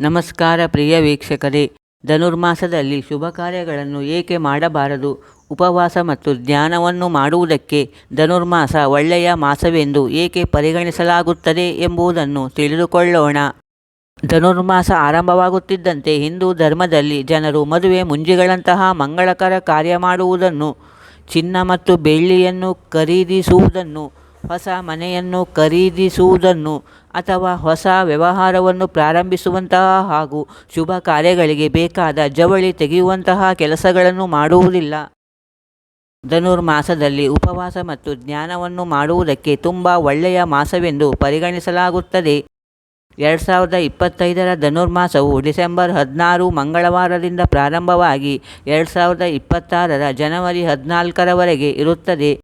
ನಮಸ್ಕಾರ ಪ್ರಿಯ ವೀಕ್ಷಕರೇ. ಧನುರ್ಮಾಸದಲ್ಲಿ ಶುಭ ಕಾರ್ಯಗಳನ್ನು ಏಕೆ ಮಾಡಬಾರದು? ಉಪವಾಸ ಮತ್ತು ಧ್ಯಾನವನ್ನು ಮಾಡುವುದಕ್ಕೆ ಧನುರ್ಮಾಸ ಒಳ್ಳೆಯ ಮಾಸವೆಂದು ಏಕೆ ಪರಿಗಣಿಸಲಾಗುತ್ತದೆ ಎಂಬುದನ್ನು ತಿಳಿದುಕೊಳ್ಳೋಣ. ಧನುರ್ಮಾಸ ಆರಂಭವಾಗುತ್ತಿದ್ದಂತೆ ಹಿಂದೂ ಧರ್ಮದಲ್ಲಿ ಜನರು ಮದುವೆ ಮುಂಜಿಗಳಂತಹ ಮಂಗಳಕರ ಕಾರ್ಯ ಮಾಡುವುದನ್ನು, ಚಿನ್ನ ಮತ್ತು ಬೆಳ್ಳಿಯನ್ನು ಖರೀದಿಸುವುದನ್ನು ಹೊಸ ಮನೆಯನ್ನು ಖರೀದಿಸುವುದನ್ನು ಅಥವಾ ಹೊಸ ವ್ಯವಹಾರವನ್ನು ಪ್ರಾರಂಭಿಸುವಂತಹ ಹಾಗೂ ಶುಭ ಕಾರ್ಯಗಳಿಗೆ ಬೇಕಾದ ಜವಳಿ ತೆಗೆಯುವಂತಹ ಕೆಲಸಗಳನ್ನು ಮಾಡುವುದಿಲ್ಲ. ಧನುರ್ಮಾಸದಲ್ಲಿ ಉಪವಾಸ ಮತ್ತು ಜ್ಞಾನವನ್ನು ಮಾಡುವುದಕ್ಕೆ ತುಂಬ ಒಳ್ಳೆಯ ಮಾಸವೆಂದು ಪರಿಗಣಿಸಲಾಗುತ್ತದೆ. ಎರಡು ಸಾವಿರದ ಇಪ್ಪತ್ತೈದರ ಧನುರ್ಮಾಸವು ಡಿಸೆಂಬರ್ ಹದಿನಾರು ಮಂಗಳವಾರದಿಂದ ಪ್ರಾರಂಭವಾಗಿ ಎರಡು ಸಾವಿರದ ಇಪ್ಪತ್ತಾರರ ಜನವರಿ ಹದಿನಾಲ್ಕರವರೆಗೆ ಇರುತ್ತದೆ.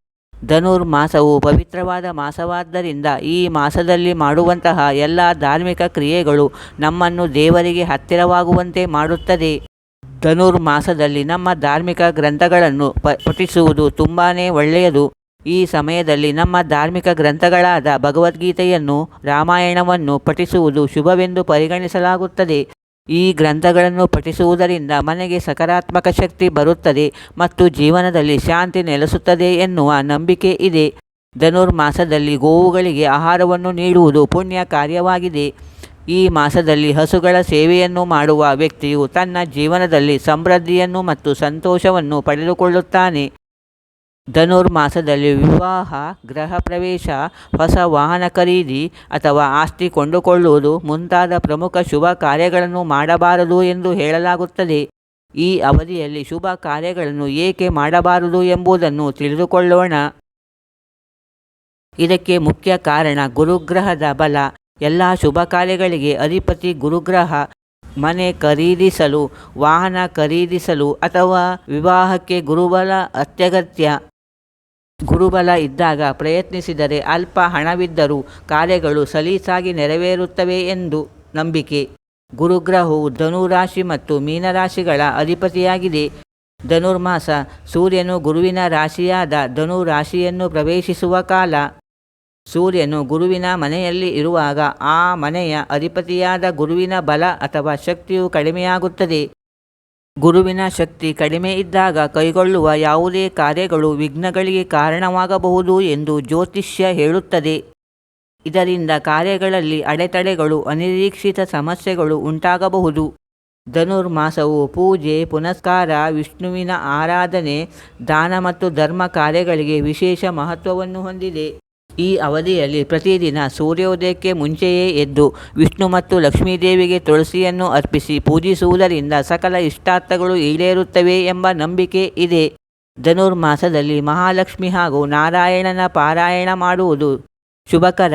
ಧನುರ್ಮಾಸವು ಪವಿತ್ರವಾದ ಮಾಸವಾದ್ದರಿಂದ ಈ ಮಾಸದಲ್ಲಿ ಮಾಡುವಂತಹ ಎಲ್ಲ ಧಾರ್ಮಿಕ ಕ್ರಿಯೆಗಳು ನಮ್ಮನ್ನು ದೇವರಿಗೆ ಹತ್ತಿರವಾಗುವಂತೆ ಮಾಡುತ್ತದೆ. ಧನುರ್ಮಾಸದಲ್ಲಿ ನಮ್ಮ ಧಾರ್ಮಿಕ ಗ್ರಂಥಗಳನ್ನು ಪ, ಪಠಿಸುವುದು ತುಂಬಾ ಒಳ್ಳೆಯದು. ಈ ಸಮಯದಲ್ಲಿ ನಮ್ಮ ಧಾರ್ಮಿಕ ಗ್ರಂಥಗಳಾದ ಭಗವದ್ಗೀತೆಯನ್ನು, ರಾಮಾಯಣವನ್ನು ಪಠಿಸುವುದು ಶುಭವೆಂದು ಪರಿಗಣಿಸಲಾಗುತ್ತದೆ. ಈ ಗ್ರಂಥಗಳನ್ನು ಪಠಿಸುವುದರಿಂದ ಮನೆಗೆ ಸಕಾರಾತ್ಮಕ ಶಕ್ತಿ ಬರುತ್ತದೆ ಮತ್ತು ಜೀವನದಲ್ಲಿ ಶಾಂತಿ ನೆಲೆಸುತ್ತದೆ ಎನ್ನುವ ನಂಬಿಕೆ ಇದೆ. ಧನುರ್ಮಾಸದಲ್ಲಿ ಗೋವುಗಳಿಗೆ ಆಹಾರವನ್ನು ನೀಡುವುದು ಪುಣ್ಯ ಕಾರ್ಯವಾಗಿದೆ. ಈ ಮಾಸದಲ್ಲಿ ಹಸುಗಳ ಸೇವೆಯನ್ನು ಮಾಡುವ ವ್ಯಕ್ತಿಯು ತನ್ನ ಜೀವನದಲ್ಲಿ ಸಮೃದ್ಧಿಯನ್ನು ಮತ್ತು ಸಂತೋಷವನ್ನು ಪಡೆದುಕೊಳ್ಳುತ್ತಾನೆ. ಧನುರ್ಮಾಸದಲ್ಲಿ ವಿವಾಹ, ಗೃಹ ಪ್ರವೇಶ, ಹೊಸ ವಾಹನ ಖರೀದಿ ಅಥವಾ ಆಸ್ತಿ ಕೊಂಡುಕೊಳ್ಳುವುದು ಮುಂತಾದ ಪ್ರಮುಖ ಶುಭ ಕಾರ್ಯಗಳನ್ನು ಮಾಡಬಾರದು ಎಂದು ಹೇಳಲಾಗುತ್ತದೆ. ಈ ಅವಧಿಯಲ್ಲಿ ಶುಭ ಕಾರ್ಯಗಳನ್ನು ಏಕೆ ಮಾಡಬಾರದು ಎಂಬುದನ್ನು ತಿಳಿದುಕೊಳ್ಳೋಣ. ಇದಕ್ಕೆ ಮುಖ್ಯ ಕಾರಣ ಗುರುಗ್ರಹದ ಬಲ. ಎಲ್ಲ ಶುಭ ಕಾರ್ಯಗಳಿಗೆ ಅಧಿಪತಿ ಗುರುಗ್ರಹ. ಮನೆ ಖರೀದಿಸಲು, ವಾಹನ ಖರೀದಿಸಲು ಅಥವಾ ವಿವಾಹಕ್ಕೆ ಗುರುಬಲ ಅತ್ಯಗತ್ಯ. ಗುರುಬಲ ಇದ್ದಾಗ ಪ್ರಯತ್ನಿಸಿದರೆ ಅಲ್ಪ ಹಣವಿದ್ದರೂ ಕಾರ್ಯಗಳು ಸಲೀಸಾಗಿ ನೆರವೇರುತ್ತವೆ ಎಂದು ನಂಬಿಕೆ. ಗುರುಗ್ರಹವು ಧನುರಾಶಿ ಮತ್ತು ಮೀನರಾಶಿಗಳ ಅಧಿಪತಿಯಾಗಿದೆ. ಧನುರ್ಮಾಸ ಸೂರ್ಯನು ಗುರುವಿನ ರಾಶಿಯಾದ ಧನು ರಾಶಿಯನ್ನು ಪ್ರವೇಶಿಸುವ ಕಾಲ. ಸೂರ್ಯನು ಗುರುವಿನ ಮನೆಯಲ್ಲಿ ಇರುವಾಗ ಆ ಮನೆಯ ಅಧಿಪತಿಯಾದ ಗುರುವಿನ ಬಲ ಅಥವಾ ಶಕ್ತಿಯು ಕಡಿಮೆಯಾಗುತ್ತದೆ. ಗುರುವಿನ ಶಕ್ತಿ ಕಡಿಮೆ ಇದ್ದಾಗ ಕೈಗೊಳ್ಳುವ ಯಾವುದೇ ಕಾರ್ಯಗಳು ವಿಘ್ನಗಳಿಗೆ ಕಾರಣವಾಗಬಹುದು ಎಂದು ಜ್ಯೋತಿಷ್ಯ ಹೇಳುತ್ತದೆ. ಇದರಿಂದ ಕಾರ್ಯಗಳಲ್ಲಿ ಅಡೆತಡೆಗಳು, ಅನಿರೀಕ್ಷಿತ ಸಮಸ್ಯೆಗಳು ಉಂಟಾಗಬಹುದು. ಧನುರ್ಮಾಸವು ಪೂಜೆ, ಪುನಸ್ಕಾರ, ವಿಷ್ಣುವಿನ ಆರಾಧನೆ, ದಾನ ಮತ್ತು ಧರ್ಮ ಕಾರ್ಯಗಳಿಗೆ ವಿಶೇಷ ಮಹತ್ವವನ್ನು ಹೊಂದಿದೆ. ಈ ಅವಧಿಯಲ್ಲಿ ಪ್ರತಿದಿನ ಸೂರ್ಯೋದಯಕ್ಕೆ ಮುಂಚೆಯೇ ಎದ್ದು ವಿಷ್ಣು ಮತ್ತು ಲಕ್ಷ್ಮೀದೇವಿಗೆ ತುಳಸಿಯನ್ನು ಅರ್ಪಿಸಿ ಪೂಜಿಸುವುದರಿಂದ ಸಕಲ ಇಷ್ಟಾರ್ಥಗಳು ಈಡೇರುತ್ತವೆ ಎಂಬ ನಂಬಿಕೆ ಇದೆ. ಧನುರ್ಮಾಸದಲ್ಲಿ ಮಹಾಲಕ್ಷ್ಮಿ ಹಾಗೂ ನಾರಾಯಣನ ಪಾರಾಯಣ ಮಾಡುವುದು ಶುಭಕರ.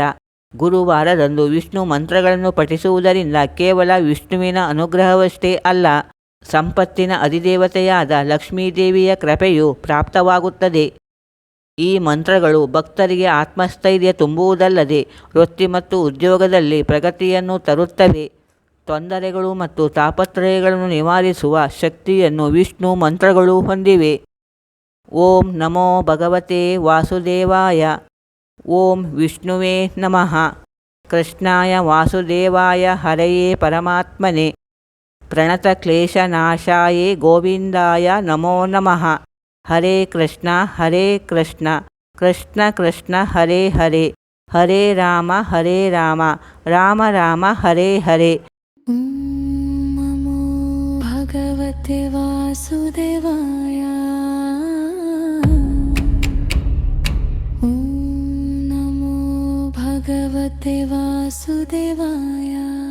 ಗುರುವಾರದಂದು ವಿಷ್ಣು ಮಂತ್ರಗಳನ್ನು ಪಠಿಸುವುದರಿಂದ ಕೇವಲ ವಿಷ್ಣುವಿನ ಅನುಗ್ರಹವಷ್ಟೇ ಅಲ್ಲ, ಸಂಪತ್ತಿನ ಅಧಿದೇವತೆಯಾದ ಲಕ್ಷ್ಮೀದೇವಿಯ ಕೃಪೆಯು ಪ್ರಾಪ್ತವಾಗುತ್ತದೆ. ಈ ಮಂತ್ರಗಳು ಭಕ್ತರಿಗೆ ಆತ್ಮಸ್ಥೈರ್ಯ ತುಂಬುವುದಲ್ಲದೆ ವೃತ್ತಿ ಮತ್ತು ಉದ್ಯೋಗದಲ್ಲಿ ಪ್ರಗತಿಯನ್ನು ತರುತ್ತವೆ. ತೊಂದರೆಗಳು ಮತ್ತು ತಾಪತ್ರಯಗಳನ್ನು ನಿವಾರಿಸುವ ಶಕ್ತಿಯನ್ನು ವಿಷ್ಣು ಮಂತ್ರಗಳು ಹೊಂದಿವೆ. ಓಂ ನಮೋ ಭಗವತೆ ವಾಸುದೇವಾಯ. ಓಂ ವಿಷ್ಣುವೇ ನಮಃ. ಕೃಷ್ಣಾಯ ವಾಸುದೇವಾಯ, ಹರೆಯೇ ಪರಮಾತ್ಮನೆ. ಪ್ರಣತಕ್ಲೇಶನಾಶಾಯೇ ಗೋವಿಂದಾಯ, ನಮೋ ನಮಃ. हरे कृष्ण हरे कृष्ण। कृष्ण कृष्ण हरे हरे। हरे राम हरे राम। राम राम हरे हरे। नमो भगवते वासुदेवाय। नमो भगवते वासुदेवाय।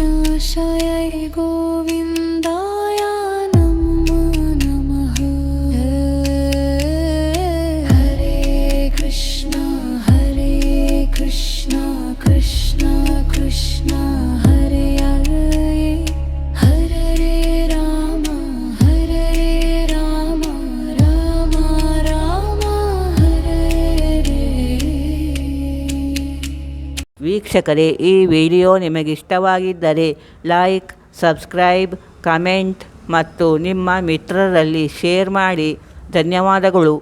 प्रणतक्लेशनाशाय गोविन्दाय ವೀಕ್ಷಕರೇ ಈ ವಿಡಿಯೋ ನಿಮಗಿಷ್ಟವಾಗಿದ್ದರೆ ಲೈಕ್ ಸಬ್ಸ್ಕ್ರೈಬ್ ಕಮೆಂಟ್ ಮತ್ತು ನಿಮ್ಮ ಮಿತ್ರರಲ್ಲಿ ಶೇರ್ ಮಾಡಿ. ಧನ್ಯವಾದಗಳು.